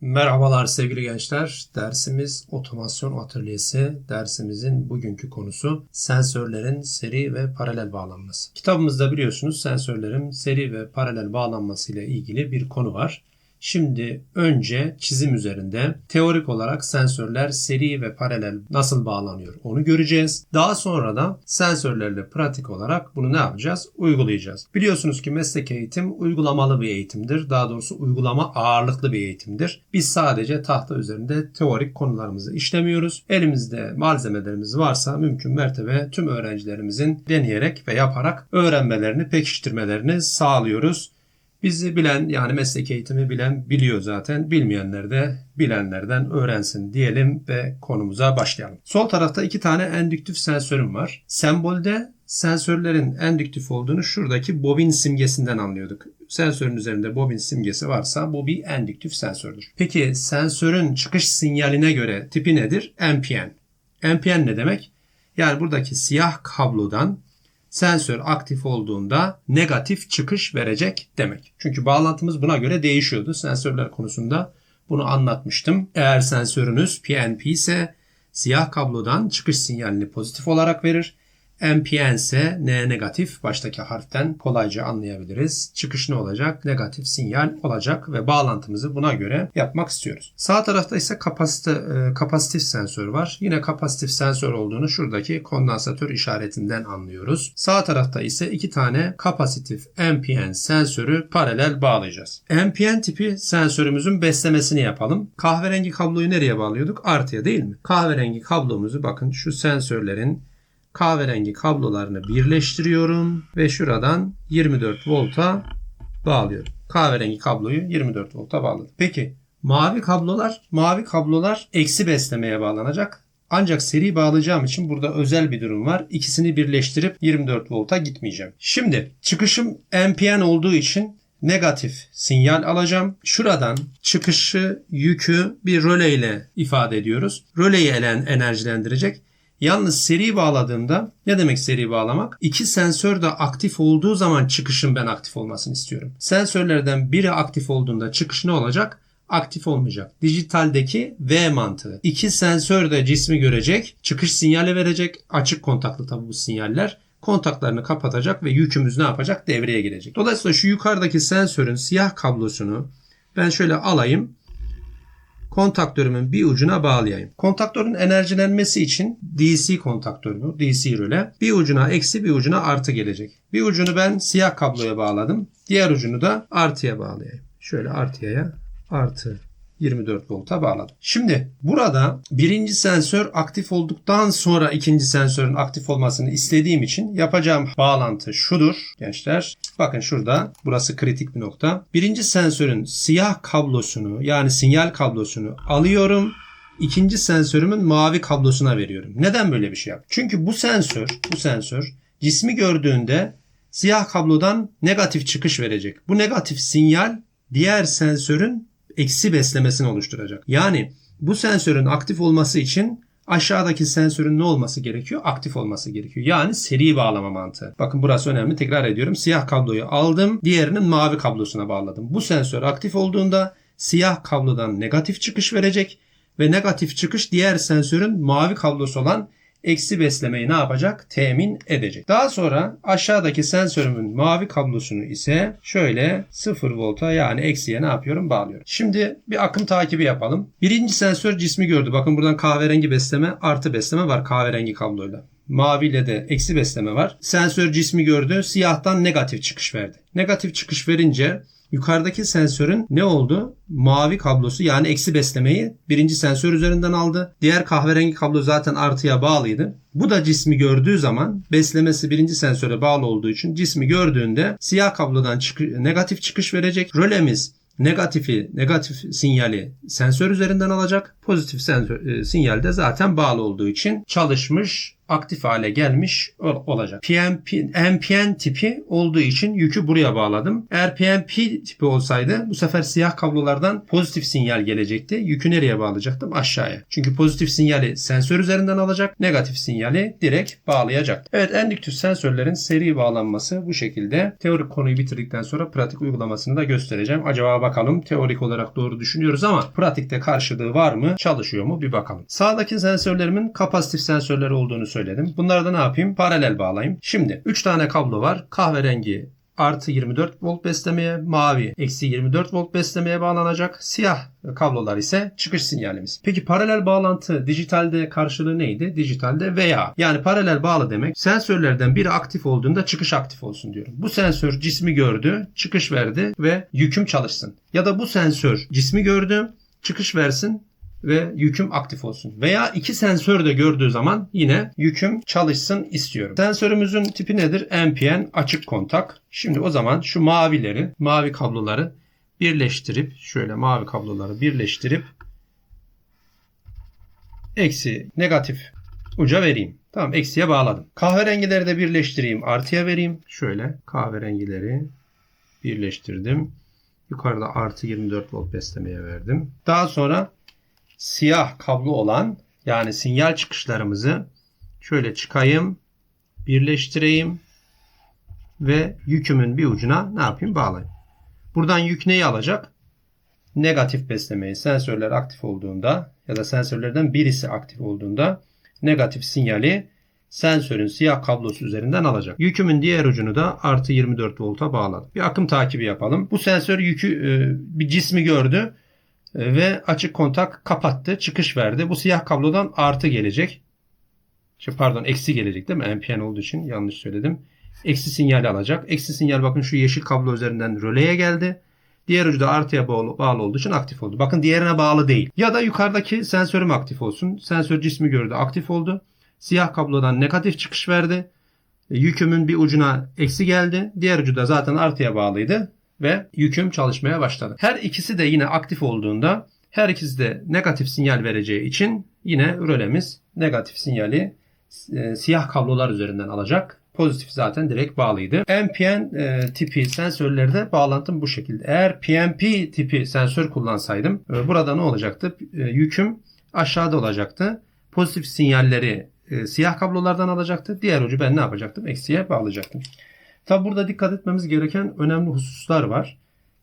Merhabalar sevgili gençler. Dersimiz otomasyon atölyesi. Dersimizin bugünkü konusu sensörlerin seri ve paralel bağlanması. Kitabımızda biliyorsunuz sensörlerin seri ve paralel bağlanması ile ilgili bir konu var. Şimdi önce çizim üzerinde teorik olarak sensörler seri ve paralel nasıl bağlanıyor onu göreceğiz. Daha sonra da sensörlerle pratik olarak bunu ne yapacağız? Uygulayacağız. Biliyorsunuz ki meslek eğitim uygulamalı bir eğitimdir. Daha doğrusu uygulama ağırlıklı bir eğitimdir. Biz sadece tahta üzerinde teorik konularımızı işlemiyoruz. Elimizde malzemelerimiz varsa mümkün mertebe tüm öğrencilerimizin deneyerek ve yaparak öğrenmelerini, pekiştirmelerini sağlıyoruz. Bizi bilen yani meslek eğitimi bilen biliyor zaten. Bilmeyenler de bilenlerden öğrensin diyelim ve konumuza başlayalım. Sol tarafta iki tane endüktif sensörüm var. Sembolde sensörlerin endüktif olduğunu şuradaki bobin simgesinden anlıyorduk. Sensörün üzerinde bobin simgesi varsa bu bir endüktif sensördür. Peki sensörün çıkış sinyaline göre tipi nedir? NPN. NPN ne demek? Yani buradaki siyah kablodan sensör aktif olduğunda negatif çıkış verecek demek. Çünkü bağlantımız buna göre değişiyordu. Sensörler konusunda bunu anlatmıştım. Eğer sensörünüz PNP ise siyah kablodan çıkış sinyalini pozitif olarak verir. NPN ise N negatif baştaki harften kolayca anlayabiliriz. Çıkış ne olacak? Negatif sinyal olacak ve bağlantımızı buna göre yapmak istiyoruz. Sağ tarafta ise kapasite, e, kapasitif sensör var. Yine kapasitif sensör olduğunu şuradaki kondansatör işaretinden anlıyoruz. Sağ tarafta ise iki tane kapasitif NPN sensörü paralel bağlayacağız. NPN tipi sensörümüzün beslemesini yapalım. Kahverengi kabloyu nereye bağlıyorduk? Artıya değil mi? Kahverengi kablomuzu bakın şu sensörlerin kahverengi kablolarını birleştiriyorum ve şuradan 24 volta bağlıyorum. Kahverengi kabloyu 24 volta bağladım. Peki mavi kablolar, mavi kablolar eksi beslemeye bağlanacak. Ancak seri bağlayacağım için burada özel bir durum var. İkisini birleştirip 24 volta gitmeyeceğim. Şimdi çıkışım NPN olduğu için negatif sinyal alacağım. Şuradan çıkışı yükü bir röle ile ifade ediyoruz. Röleyi elen enerjilendirecek. Yalnız seri bağladığımda ne demek seri bağlamak? İki sensör de aktif olduğu zaman çıkışın ben aktif olmasını istiyorum. Sensörlerden biri aktif olduğunda çıkış ne olacak? aktif olmayacak. Dijitaldeki V mantığı. İki sensör de cismi görecek, çıkış sinyali verecek. Açık kontaklı tabi bu sinyaller. Kontaklarını kapatacak ve yükümüz ne yapacak? Devreye girecek. Dolayısıyla şu yukarıdaki sensörün siyah kablosunu ben şöyle alayım kontaktörümün bir ucuna bağlayayım. Kontaktörün enerjilenmesi için DC kontaktör bu. DC röle. Bir ucuna eksi bir ucuna artı gelecek. Bir ucunu ben siyah kabloya bağladım. Diğer ucunu da artıya bağlayayım. Şöyle artıya artı 24 volta bağladım. Şimdi burada birinci sensör aktif olduktan sonra ikinci sensörün aktif olmasını istediğim için yapacağım bağlantı şudur gençler. Bakın şurada burası kritik bir nokta. Birinci sensörün siyah kablosunu yani sinyal kablosunu alıyorum. İkinci sensörümün mavi kablosuna veriyorum. Neden böyle bir şey yap? Çünkü bu sensör, bu sensör cismi gördüğünde siyah kablodan negatif çıkış verecek. Bu negatif sinyal diğer sensörün eksi beslemesini oluşturacak. Yani bu sensörün aktif olması için aşağıdaki sensörün ne olması gerekiyor? Aktif olması gerekiyor. Yani seri bağlama mantığı. Bakın burası önemli. Tekrar ediyorum. Siyah kabloyu aldım. Diğerinin mavi kablosuna bağladım. Bu sensör aktif olduğunda siyah kablodan negatif çıkış verecek ve negatif çıkış diğer sensörün mavi kablosu olan eksi beslemeyi ne yapacak? Temin edecek. Daha sonra aşağıdaki sensörümün mavi kablosunu ise şöyle 0 volta yani eksiye ne yapıyorum? Bağlıyorum. Şimdi bir akım takibi yapalım. Birinci sensör cismi gördü. Bakın buradan kahverengi besleme artı besleme var kahverengi kabloyla. Maviyle de eksi besleme var. Sensör cismi gördü. Siyahtan negatif çıkış verdi. Negatif çıkış verince Yukarıdaki sensörün ne oldu? Mavi kablosu yani eksi beslemeyi birinci sensör üzerinden aldı. Diğer kahverengi kablo zaten artıya bağlıydı. Bu da cismi gördüğü zaman beslemesi birinci sensöre bağlı olduğu için cismi gördüğünde siyah kablodan çık negatif çıkış verecek. Rölemiz negatifi, negatif sinyali sensör üzerinden alacak. Pozitif sensör, e, sinyal de zaten bağlı olduğu için çalışmış aktif hale gelmiş ol- olacak. PNP, NPN tipi olduğu için yükü buraya bağladım. Eğer PNP tipi olsaydı bu sefer siyah kablolardan pozitif sinyal gelecekti. Yükü nereye bağlayacaktım? Aşağıya. Çünkü pozitif sinyali sensör üzerinden alacak. Negatif sinyali direkt bağlayacak. Evet endüktür sensörlerin seri bağlanması bu şekilde. Teorik konuyu bitirdikten sonra pratik uygulamasını da göstereceğim. Acaba bakalım teorik olarak doğru düşünüyoruz ama pratikte karşılığı var mı? Çalışıyor mu? Bir bakalım. Sağdaki sensörlerimin kapasitif sensörleri olduğunu söyledim. Bunları da ne yapayım? Paralel bağlayayım. Şimdi 3 tane kablo var. Kahverengi artı 24 volt beslemeye, mavi eksi 24 volt beslemeye bağlanacak. Siyah kablolar ise çıkış sinyalimiz. Peki paralel bağlantı dijitalde karşılığı neydi? Dijitalde veya yani paralel bağlı demek sensörlerden biri aktif olduğunda çıkış aktif olsun diyorum. Bu sensör cismi gördü, çıkış verdi ve yüküm çalışsın. Ya da bu sensör cismi gördü, çıkış versin ve yüküm aktif olsun. Veya iki sensör de gördüğü zaman yine yüküm çalışsın istiyorum. Sensörümüzün tipi nedir? NPN açık kontak. Şimdi o zaman şu mavileri, mavi kabloları birleştirip şöyle mavi kabloları birleştirip eksi negatif uca vereyim. Tamam eksiye bağladım. Kahverengileri de birleştireyim. Artıya vereyim. Şöyle kahverengileri birleştirdim. Yukarıda artı 24 volt beslemeye verdim. Daha sonra siyah kablo olan yani sinyal çıkışlarımızı şöyle çıkayım, birleştireyim ve yükümün bir ucuna ne yapayım bağlayayım. Buradan yük neyi alacak? Negatif beslemeyi sensörler aktif olduğunda ya da sensörlerden birisi aktif olduğunda negatif sinyali sensörün siyah kablosu üzerinden alacak. Yükümün diğer ucunu da artı 24 volta bağladım. Bir akım takibi yapalım. Bu sensör yükü e, bir cismi gördü ve açık kontak kapattı. Çıkış verdi. Bu siyah kablodan artı gelecek. Şey, pardon eksi gelecek değil mi? NPN olduğu için yanlış söyledim. Eksi sinyali alacak. Eksi sinyal bakın şu yeşil kablo üzerinden röleye geldi. Diğer ucu da artıya bağlı, bağlı olduğu için aktif oldu. Bakın diğerine bağlı değil. Ya da yukarıdaki sensörüm aktif olsun. Sensör cismi gördü aktif oldu. Siyah kablodan negatif çıkış verdi. E, Yükümün bir ucuna eksi geldi. Diğer ucu da zaten artıya bağlıydı ve yüküm çalışmaya başladı. Her ikisi de yine aktif olduğunda her ikisi de negatif sinyal vereceği için yine rölemiz negatif sinyali e, siyah kablolar üzerinden alacak. Pozitif zaten direkt bağlıydı. NPN e, tipi sensörlerde bağlantım bu şekilde. Eğer PNP tipi sensör kullansaydım e, burada ne olacaktı? E, yüküm aşağıda olacaktı. Pozitif sinyalleri e, siyah kablolardan alacaktı. Diğer ucu ben ne yapacaktım? Eksiye bağlayacaktım. Tabi burada dikkat etmemiz gereken önemli hususlar var.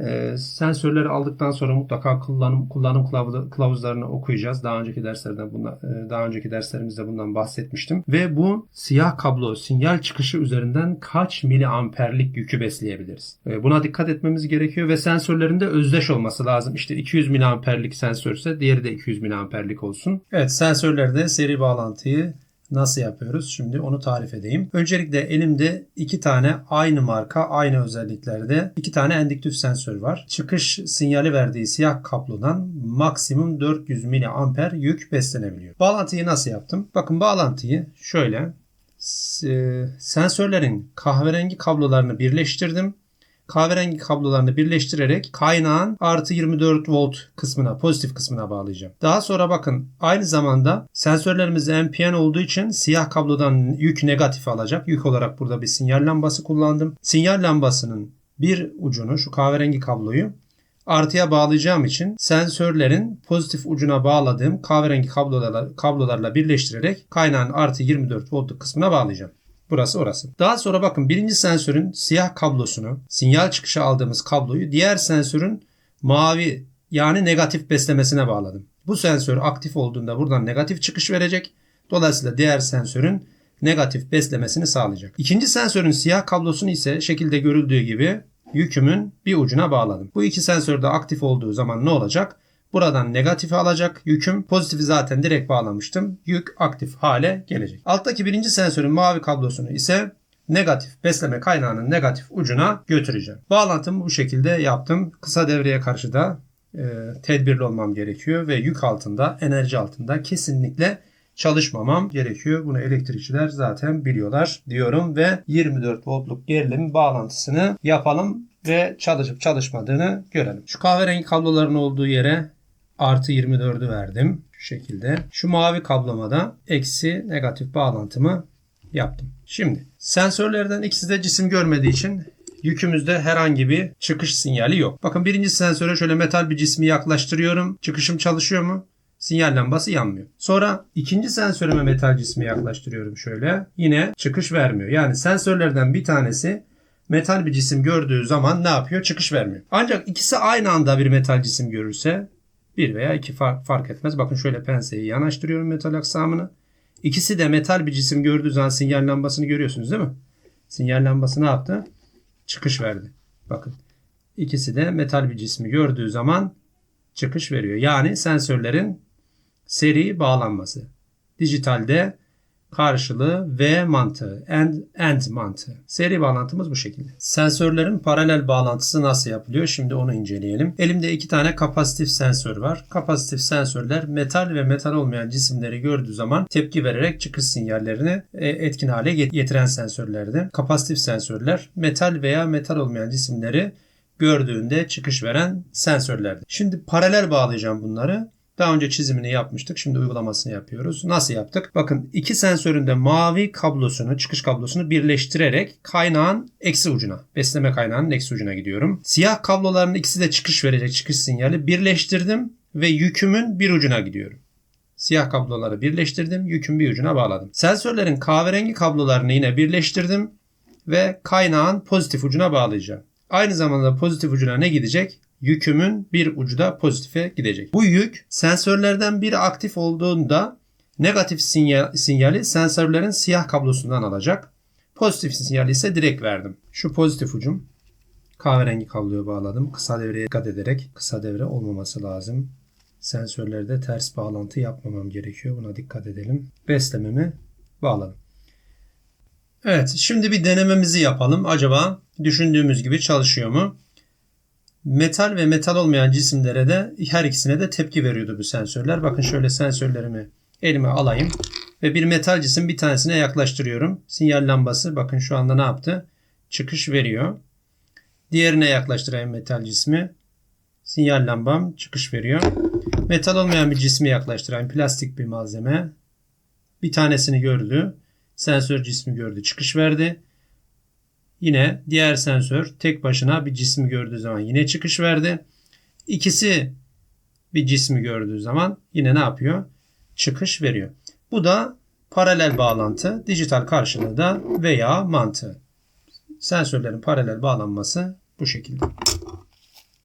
Ee, sensörleri aldıktan sonra mutlaka kullanım kullanım kılavu- kılavuzlarını okuyacağız. Daha önceki derslerden bundan, e, daha önceki derslerimizde bundan bahsetmiştim. Ve bu siyah kablo sinyal çıkışı üzerinden kaç miliamperlik yükü besleyebiliriz? Ee, buna dikkat etmemiz gerekiyor ve sensörlerin de özdeş olması lazım. İşte 200 miliamperlik sensörse diğeri de 200 miliamperlik olsun. Evet sensörlerde seri bağlantıyı Nasıl yapıyoruz? Şimdi onu tarif edeyim. Öncelikle elimde iki tane aynı marka, aynı özelliklerde iki tane endüktif sensör var. Çıkış sinyali verdiği siyah kablodan maksimum 400 mAh yük beslenebiliyor. Bağlantıyı nasıl yaptım? Bakın bağlantıyı şöyle e, sensörlerin kahverengi kablolarını birleştirdim kahverengi kablolarını birleştirerek kaynağın artı 24 volt kısmına, pozitif kısmına bağlayacağım. Daha sonra bakın aynı zamanda sensörlerimiz NPN olduğu için siyah kablodan yük negatif alacak. Yük olarak burada bir sinyal lambası kullandım. Sinyal lambasının bir ucunu şu kahverengi kabloyu artıya bağlayacağım için sensörlerin pozitif ucuna bağladığım kahverengi kablolarla, kablolarla birleştirerek kaynağın artı 24 voltluk kısmına bağlayacağım. Burası orası. Daha sonra bakın birinci sensörün siyah kablosunu, sinyal çıkışı aldığımız kabloyu diğer sensörün mavi yani negatif beslemesine bağladım. Bu sensör aktif olduğunda buradan negatif çıkış verecek. Dolayısıyla diğer sensörün negatif beslemesini sağlayacak. İkinci sensörün siyah kablosunu ise şekilde görüldüğü gibi yükümün bir ucuna bağladım. Bu iki sensör de aktif olduğu zaman ne olacak? Buradan negatifi alacak yüküm. Pozitifi zaten direkt bağlamıştım. Yük aktif hale gelecek. Alttaki birinci sensörün mavi kablosunu ise negatif besleme kaynağının negatif ucuna götüreceğim. Bağlantımı bu şekilde yaptım. Kısa devreye karşı da e, tedbirli olmam gerekiyor ve yük altında, enerji altında kesinlikle çalışmamam gerekiyor. Bunu elektrikçiler zaten biliyorlar diyorum ve 24 voltluk gerilim bağlantısını yapalım ve çalışıp çalışmadığını görelim. Şu kahverengi kabloların olduğu yere artı 24'ü verdim. Şu şekilde. Şu mavi kabloma da eksi negatif bağlantımı yaptım. Şimdi sensörlerden ikisi de cisim görmediği için yükümüzde herhangi bir çıkış sinyali yok. Bakın birinci sensöre şöyle metal bir cismi yaklaştırıyorum. Çıkışım çalışıyor mu? Sinyal lambası yanmıyor. Sonra ikinci sensörüme metal cismi yaklaştırıyorum şöyle. Yine çıkış vermiyor. Yani sensörlerden bir tanesi metal bir cisim gördüğü zaman ne yapıyor? Çıkış vermiyor. Ancak ikisi aynı anda bir metal cisim görürse bir veya iki fark, fark etmez. Bakın şöyle penseyi yanaştırıyorum metal aksamını. İkisi de metal bir cisim gördüğü zaman sinyal lambasını görüyorsunuz değil mi? Sinyal lambası ne yaptı? Çıkış verdi. Bakın. İkisi de metal bir cismi gördüğü zaman çıkış veriyor. Yani sensörlerin seri bağlanması. Dijitalde karşılığı V mantığı, and, and mantığı. Seri bağlantımız bu şekilde. Sensörlerin paralel bağlantısı nasıl yapılıyor? Şimdi onu inceleyelim. Elimde iki tane kapasitif sensör var. Kapasitif sensörler metal ve metal olmayan cisimleri gördüğü zaman tepki vererek çıkış sinyallerini e, etkin hale getiren sensörlerdi. Kapasitif sensörler metal veya metal olmayan cisimleri gördüğünde çıkış veren sensörlerdi. Şimdi paralel bağlayacağım bunları. Daha önce çizimini yapmıştık. Şimdi uygulamasını yapıyoruz. Nasıl yaptık? Bakın iki sensörün de mavi kablosunu, çıkış kablosunu birleştirerek kaynağın eksi ucuna, besleme kaynağının eksi ucuna gidiyorum. Siyah kabloların ikisi de çıkış verecek çıkış sinyali birleştirdim ve yükümün bir ucuna gidiyorum. Siyah kabloları birleştirdim, yükün bir ucuna bağladım. Sensörlerin kahverengi kablolarını yine birleştirdim ve kaynağın pozitif ucuna bağlayacağım. Aynı zamanda pozitif ucuna ne gidecek? Yükümün bir ucu da pozitife gidecek. Bu yük sensörlerden biri aktif olduğunda negatif sinyal, sinyali sensörlerin siyah kablosundan alacak. Pozitif sinyali ise direkt verdim. Şu pozitif ucum kahverengi kabloya bağladım. Kısa devreye dikkat ederek kısa devre olmaması lazım. Sensörlerde ters bağlantı yapmamam gerekiyor. Buna dikkat edelim. Beslememi bağladım. Evet şimdi bir denememizi yapalım. Acaba düşündüğümüz gibi çalışıyor mu? Metal ve metal olmayan cisimlere de her ikisine de tepki veriyordu bu sensörler. Bakın şöyle sensörlerimi elime alayım ve bir metal cisim bir tanesine yaklaştırıyorum. Sinyal lambası bakın şu anda ne yaptı? Çıkış veriyor. Diğerine yaklaştırayım metal cismi. Sinyal lambam çıkış veriyor. Metal olmayan bir cismi yaklaştırayım. Plastik bir malzeme. Bir tanesini gördü. Sensör cismi gördü. Çıkış verdi. Yine diğer sensör tek başına bir cismi gördüğü zaman yine çıkış verdi. İkisi bir cismi gördüğü zaman yine ne yapıyor? Çıkış veriyor. Bu da paralel bağlantı, dijital karşılığı da veya mantığı. Sensörlerin paralel bağlanması bu şekilde.